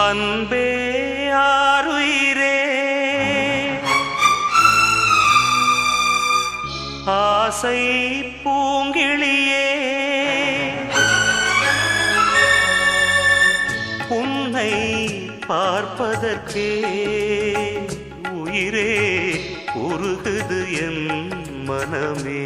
அன்பே ஆறுயிரே ஆசை பூங்கிளியே உன்னை பார்ப்பதற்கே உயிரே உருகுது என் மனமே.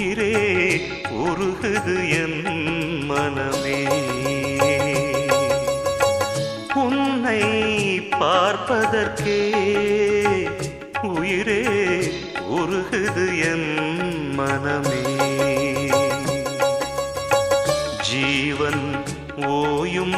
உயிரே உருகுது என் மனமே. உன்னை பார்ப்பதற்கே உயிரே உருகுது என் மனமே. ஜீவன் ஓயும்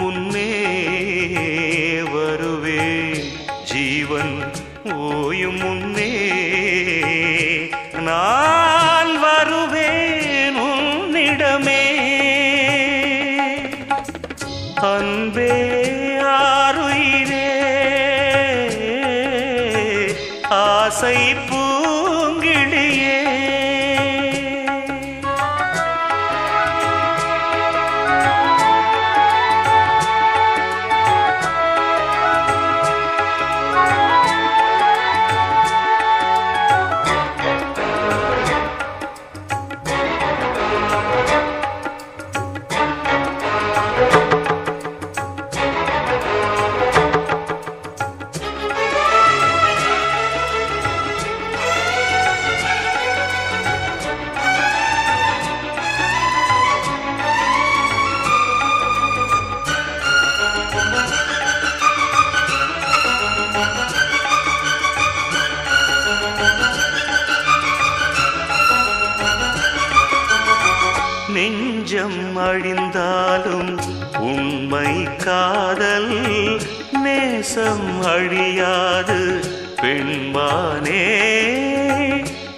பெண்மானே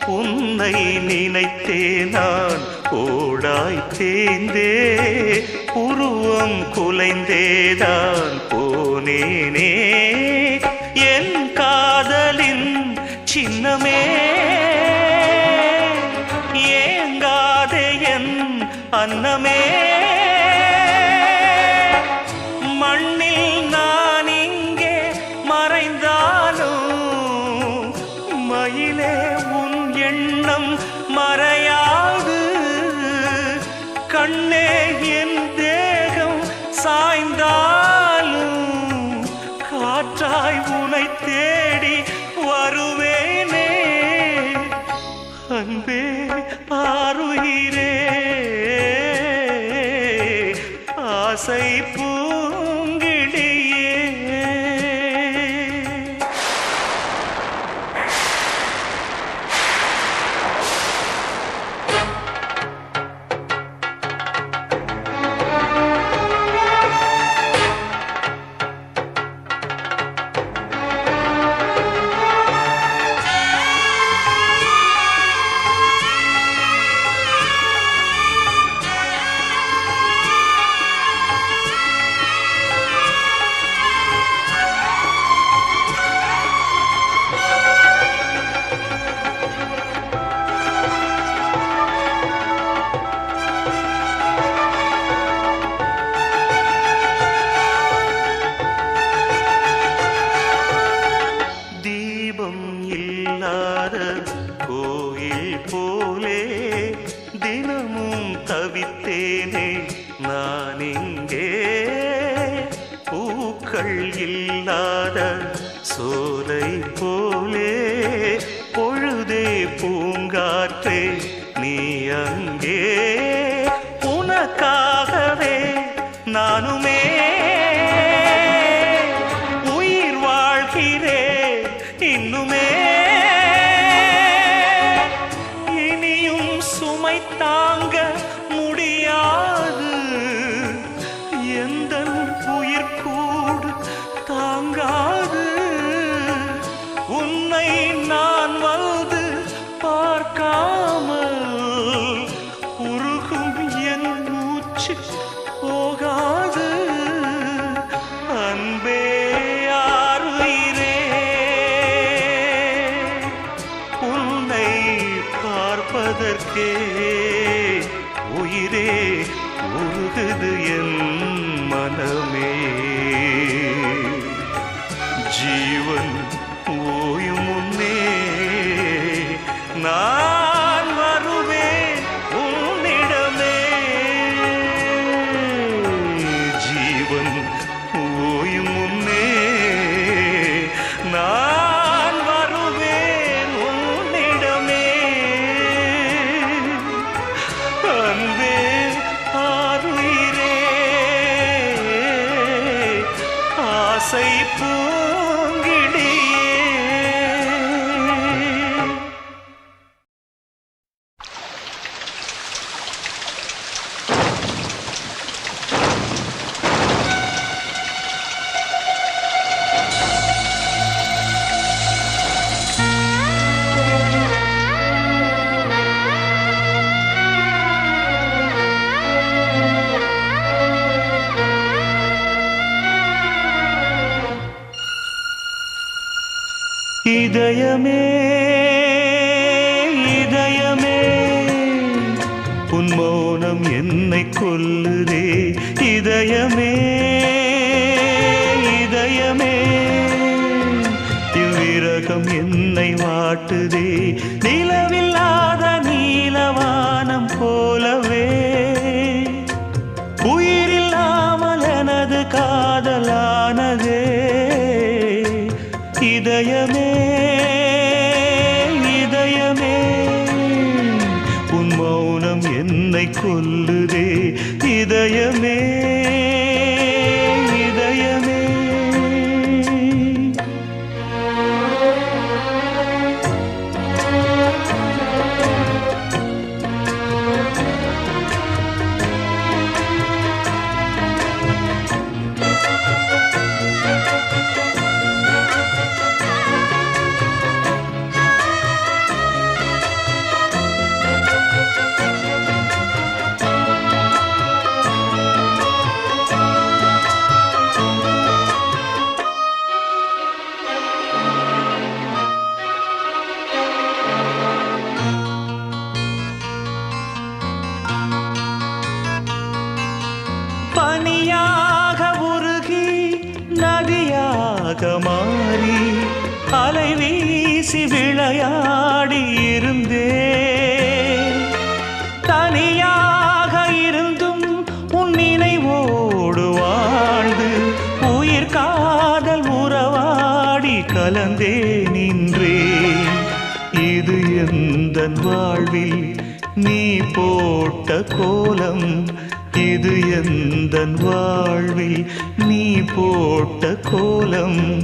உன்னை நினைத்தே நான் ஓடாய் தேந்தே உருவம் குலைந்தேதான் போனேனே. என் காதலின் சின்னமே ஏங்காதே என் அன்னமே. ஆசை பூங்கிடியே உன்னை நான் அன்பே ஆறுயிரே ஆசை பூ என்னை வாட்டுதே. போட்ட கோலம். இது எந்த வாழ்வில் நீ போட்ட கோலம்?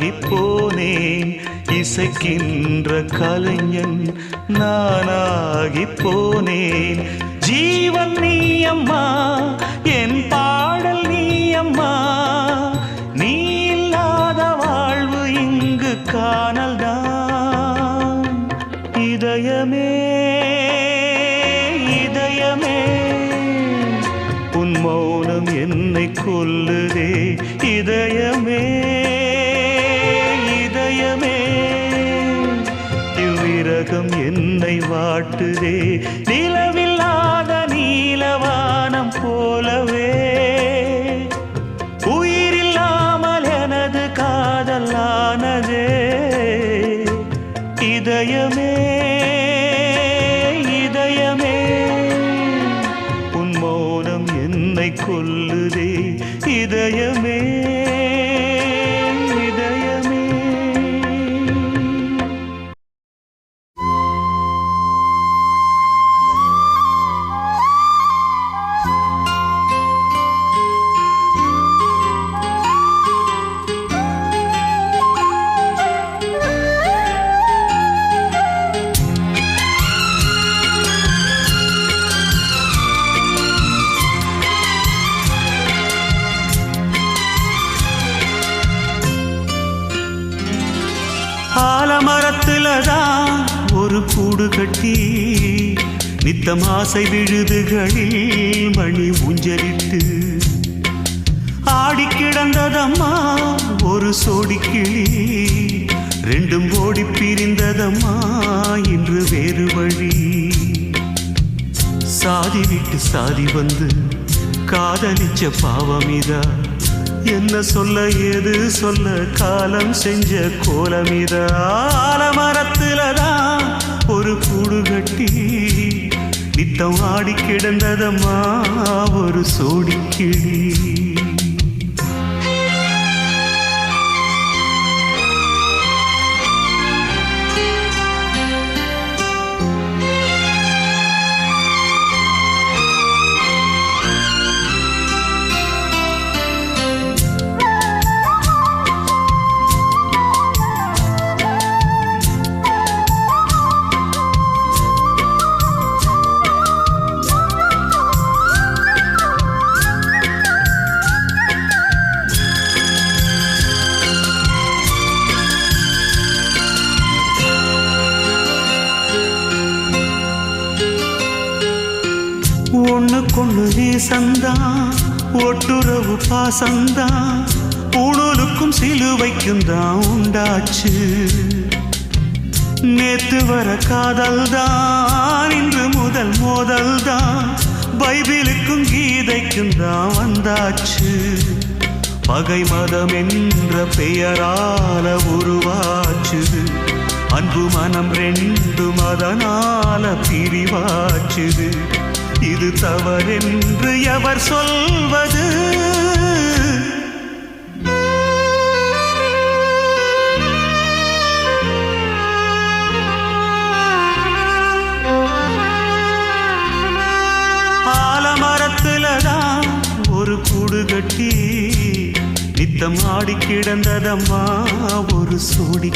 போனேன் இசைக்கின்ற கலைஞன் நானாகி போனேன் ஜீவன் நீ அம்மா என் பாடல் நீ அம்மா நீ இல்லாத வாழ்வு இங்கு காணல்தான். இதயமே இதயமே. உன் மௌனம் என்னை கொல்லுதே இதயமே. வாட்டுதே ஆசை விழுதுகளில் மணி ஊஞ்சலிட்டு ஆடி கிடந்ததம்மா ஒரு சோடி கிளி. ரெண்டும் ஓடி பிரிந்ததம்மா இன்று வேறு வழி. சாதி விட்டு சாதி வந்து காதலிச்ச பாவமிதா. என்ன சொல்ல ஏது சொல்ல காலம் செஞ்ச கோலமிதா. ஆலமரத்துலதான் ஒரு கூடு கட்டி நித்தம் ஆடி கிடந்ததம்மா ஒரு சோடி ஒட்டுறவு பாசம்தான் உணலுக்கும் சிலுவைக்கும் தான் உண்டாச்சு. நேத்து வர காதல் தான் இன்று முதல் மோதல் தான் பைபிளுக்கும் கீதைக்கும் தான் வந்தாச்சு. பகை மதம் என்ற பெயரால உருவாச்சு. அன்பு மனம் ரெண்டும் அதனால பிரிவாச்சுது இது தவறென்று எவர் சொல்வது? கூடு கட்டி நித்தம் ஆடி கிடந்ததம்மா ஒரு சோடி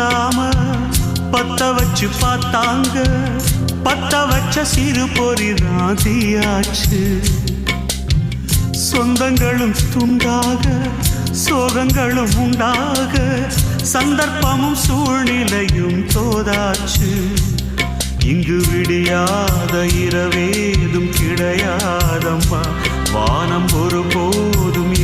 இல்லாம பத்த வச்சு பார்த்தாங்க. பத்த வச்ச சிறு பொறி தீயாச்சு சொந்தங்களும் துண்டாக சோகங்களும் உண்டாக சந்தர்ப்பமும் சூழ்நிலையும் தோதாச்சு. இங்கு விடியாத இரவேதும் கிடையாதம்மா. வானம் ஒருபோதும் இரண்டாக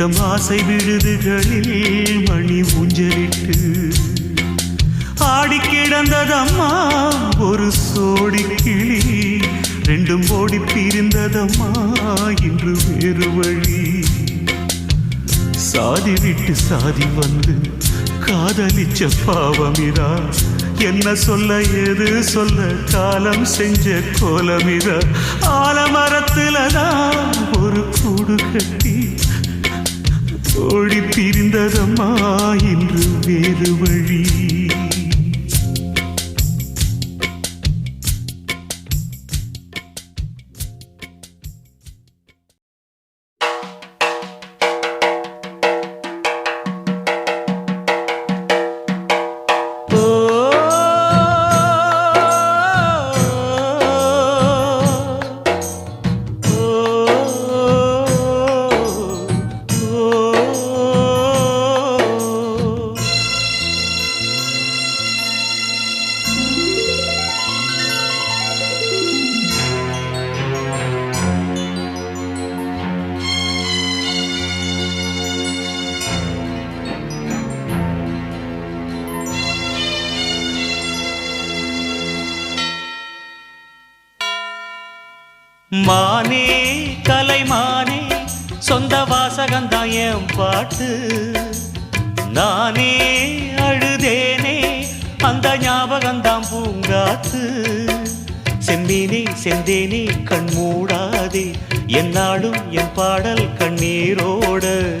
நித்தம் ஆசை விழுதுகளில் மணி ஊஞ்சலிட்டு ஆடி கிடந்ததம்மா ஒரு சோடி கிளி. ரெண்டும் ஓடி பிரிந்ததம்மா இன்று வேறு வழி. சாதி விட்டு சாதி வந்து காதலிச்ச பாவமிதா என்ன சொல்ல எது சொல்ல காலம் செஞ்ச கோலமிதா ஆலமரத்துலதான் ஒரு கூடு கட்டி ஓடி பிரிந்ததம்மா இன்று வேறு வழி. மானே கலைமானே சொந்த வாசகந்தான் என் பாட்டு. நானே அழுதேனே அந்த ஞாபகந்தான் பூங்காத்து. செம்மீனே செந்தேனே கண் மூடாதே என்னாலும் என் பாடல் கண்ணீரோட.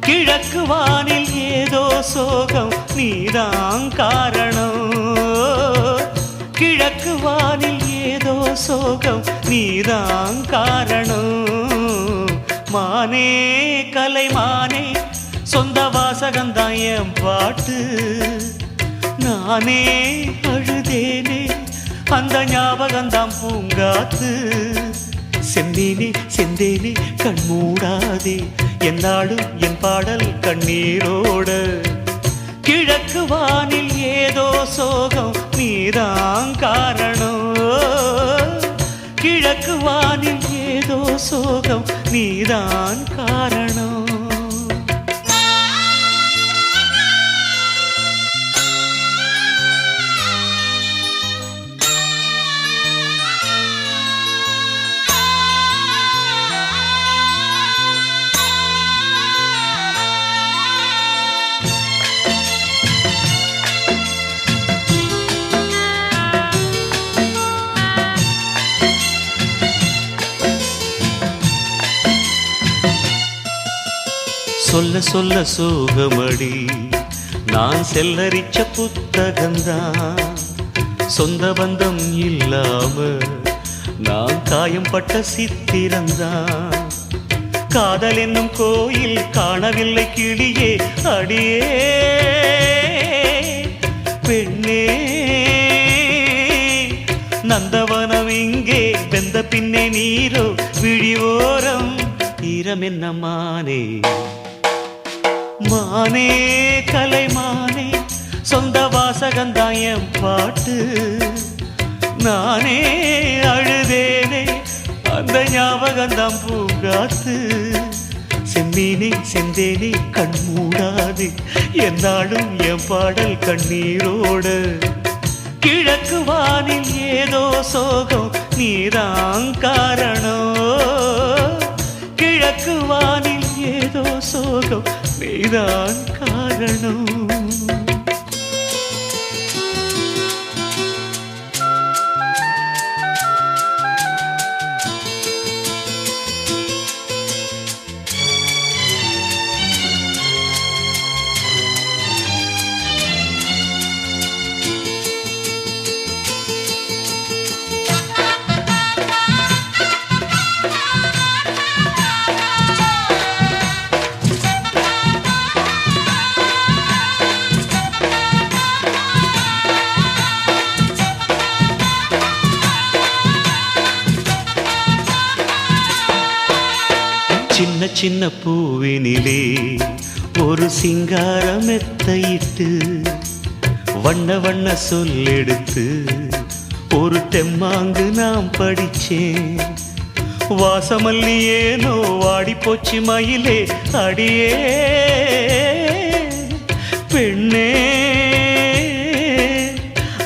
கிழக்கு வானில் ஏதோ சோகம் நீதான் காரணம். கிழக்கு வானில் சோகம் நீதான் காரணம். மானே கலைமானே சொந்த வாசகந்தான் என் பாட்டு. நானே அழுதேனே அந்த ஞாபகந்தான் பூங்காத்து. செந்தேனே செந்தேனே கண் மூடாதே என்னாலும் என் பாடல் கண்ணீரோட. கிழக்கு வானில் ஏதோ சோகம் நீதான் காரணம். கிழக்கு வானில் ஏதோ சோகம். நீதான் காரணம். சொல்ல சொல்ல சோகமடி. நான் செல்லரிச்ச புத்தகந்தான் சொந்த பந்தம் இல்லாம நான் காயம் பட்ட சித்திரந்தான் காதல் என்னும் கோயில் காணவில்லை கிளியே அடியே. பெண்ணே நந்தவனம் இங்கே வெந்த பின்னே நீரோ விழிவோரம் ஈரம் என்ன மானே மானே கலைமானே சொந்த வாசகந்தான் என் பாட்டு. நானே அழுதேனே அந்த ஞாபகந்தான் பூங்காத்து. செம்மீனே செந்தேனே கண் மூடாது என்னாலும் என் பாடல் கண்ணீரோடு. கிழக்கு வானில் ஏதோ சோகம் நீதான் காரணம். கிழக்கு வானில் ஏதோ சோகம் நீதான் காரணம். சின்ன சின்ன பூவினிலே ஒரு சிங்காரம் எத்தையிட்டு வண்ண வண்ண சொல்லெடுத்து ஒரு தெம்மாங்கு நாம் படிச்சேன். வாசமல்லியேனோ வாடி போச்சு மயிலே அடியே பெண்ணே.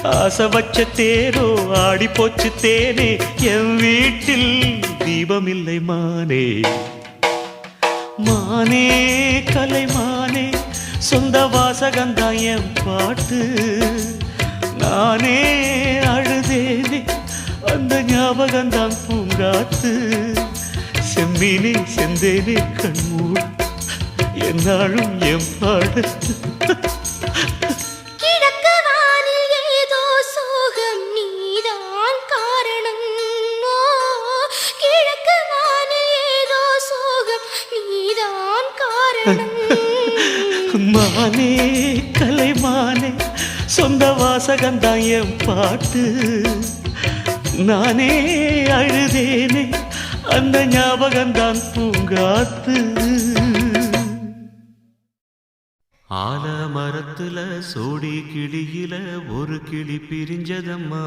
ஆசை வச்ச தேரோ ஆடி போச்சு தேனே என் வீட்டில் தீபமில்லை மானே. மானே கலைமானே சொந்த வாசகந்தா என் பாட்டு. நானே அழுதேனே அந்த ஞாபகந்தான் பூங்காத்து. செம்மீனே செந்தேனே கண்மூடு என்னாலும் என் பாடு. வாசகந்தான் என் பாட்டு. நானே அழுதேனே அந்த ஞாபகம்தான் பூங்காத்து. ஆலமரத்துல சோடி கிளியில ஒரு கிளி பிரிஞ்சதம்மா.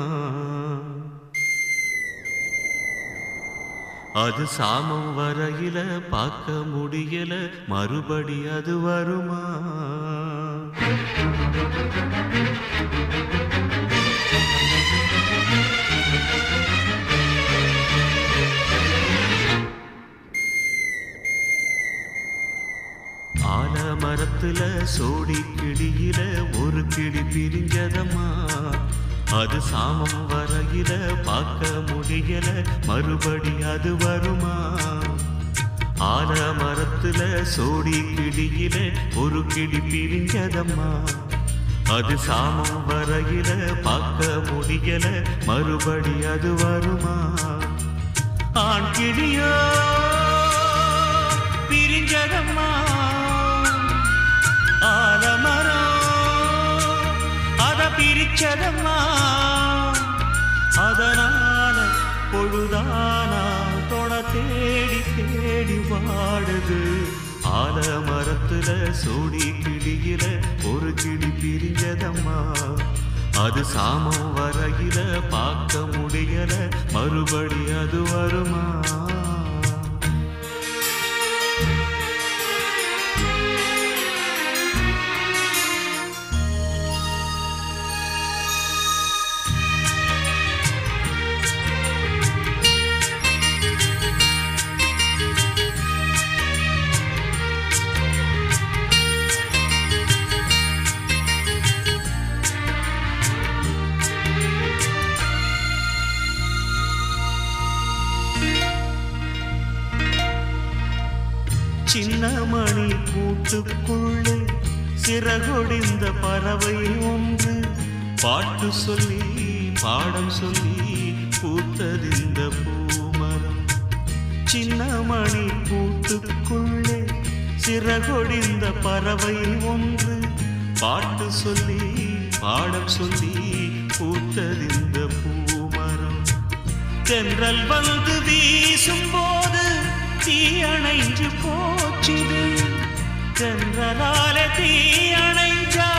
அது சாமம் வரையில பார்க்க முடியல மறுபடி அது வருமா? அது சாமம் வரையில பார்க்க முடியல. மறுபடி அது வருமா? ஆல மரத்துல சோடி கிடியில ஒரு கிடி பிரிஞ்சதம்மா. அது சாமம் வரையில பார்க்க முடியல. மறுபடி அது வருமா? ஆண் கிளியோ பிரிஞ்சதம்மா. பிரிச்சதம்மா. அதனால பொழுதானா தொட தேடி தேடி வாடுது ஆலமரத்துல சோடி கிளியில ஒரு கிளி பிரிஞ்சதம்மா. அது சாமம் வரையில பார்க்க முடியல. மறுபடி அது வருமா? சின்னமணி கூட்டுக்குள்ளே சிறகொடிந்த பறவை ஒன்று. பாட்டு சொல்லி பாடம் சொல்லி பூத்ததிந்த பூமரம். சின்னமணி கூட்டுக்குள்ளே சிறகொடிந்த பறவை ஒன்று. பாட்டு சொல்லி பாடம் சொல்லி பூத்ததிந்த பூமரம். தென்றல் வந்து வீசும் போது தீயணைஞ்சு போச்சுது. தென்றலால தீயணைஞ்சா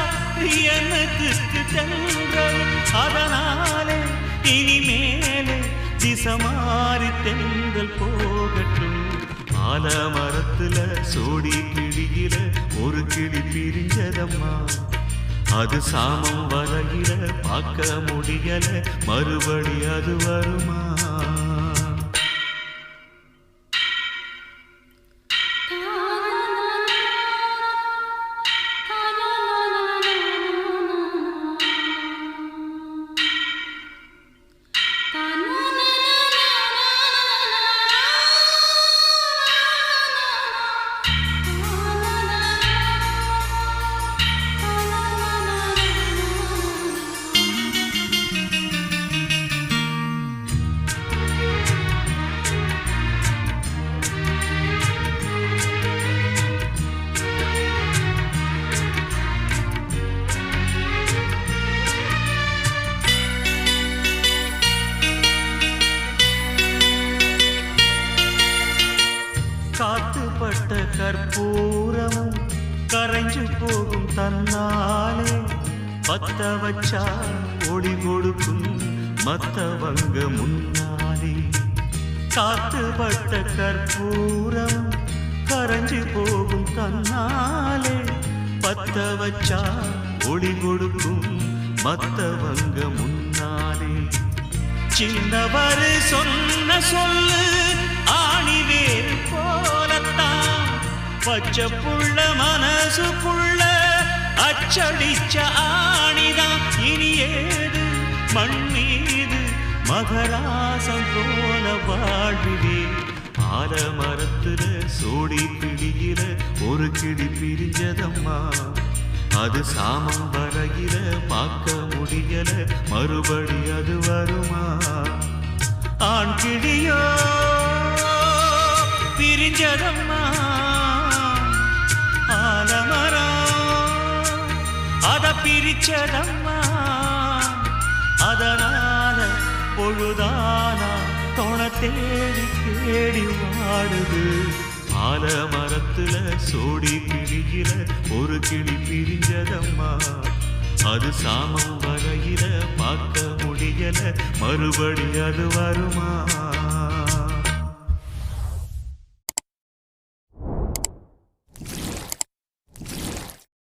எனக்கு தென்றல். அதனாலே இனிமேலே திசமாறி தென்றல் போகட்டும். ஆலமரத்துல சோடி கிளியில ஒரு கிளி பிரிஞ்சதம்மா. அது சாமம் வரையில பார்க்க முடியல. மறுபடி அது வருமா? பூரமும் கரைஞ்சு போகும் தன்னாலே பத்த வச்சா ஒளி கொடுக்கும் மத்தவங்க முன்னாலே. காத்துப்பட்ட கற்பூரம் கரைஞ்சு போகும் தன்னாலே பத்த வச்சா ஒளி கொடுக்கும் மத்தவங்க முன்னாலே. சின்னவர் சொன்ன சொல்லு பச்சை புள்ள மனசு புள்ள அச்சடிச்ச ஆணிதான் இனி ஏது? மண் மீது மகராசம் போல வாழ்விலே. ஆலமரத்துல சோடி பிடியில ஒரு கிடி பிரிஞ்சதம்மா. அது சாமம் வரையில பார்க்க முடியல. மறுபடி அது வருமா? ஆண் கிடியோ பிரிஞ்சதம்மா. ஆலமரம் அத பிரிச்சதம்மா. அதனால பொழுதானா தொண தேடி தேடி வாடுது. ஆல மரத்துல சோடி பிரிகிற ஒரு கிளி பிரிஞ்சதம்மா. அது சாமம் வரையில பார்க்க முடியல. மறுபடி அது வருமா?